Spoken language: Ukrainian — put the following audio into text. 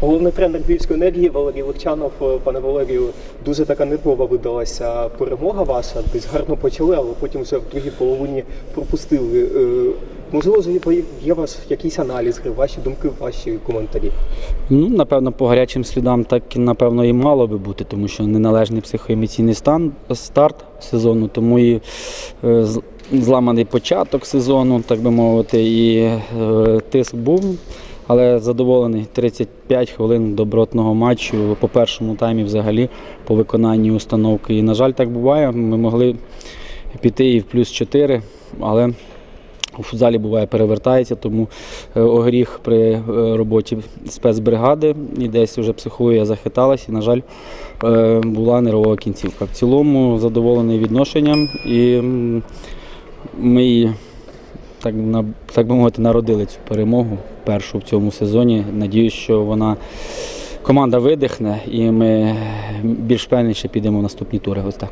Головний тренер Львівської енергії Валерій Легчанов. Е, Пане Валерію, дуже така нервова видалася перемога ваша. Десь гарно почали, але потім вже в другій половині пропустили. Е, Можливо, вже є- вас якийсь аналіз ваші думки, ваші коментарі. Ну, напевно, по гарячим слідам так напевно і мало би бути, тому що неналежний психоемоційний стан старт сезону, тому і е, зламаний початок сезону, так би мовити, і тиск був. Але задоволений 35 хвилин добротного матчу по першому таймі взагалі по виконанні установки. І, на жаль, так буває. Ми могли піти і в плюс 4, але у футзалі буває перевертається, тому е, огріх при е, роботі спецбригади і десь вже психологія захиталась, і, на жаль, е, була нервова кінцівка. В цілому задоволений відношенням і ми так, на- так би мовити, народили цю перемогу першу в цьому сезоні. Надіюсь, що вона команда видихне і ми більш певніше підемо в наступні тури. Ось так.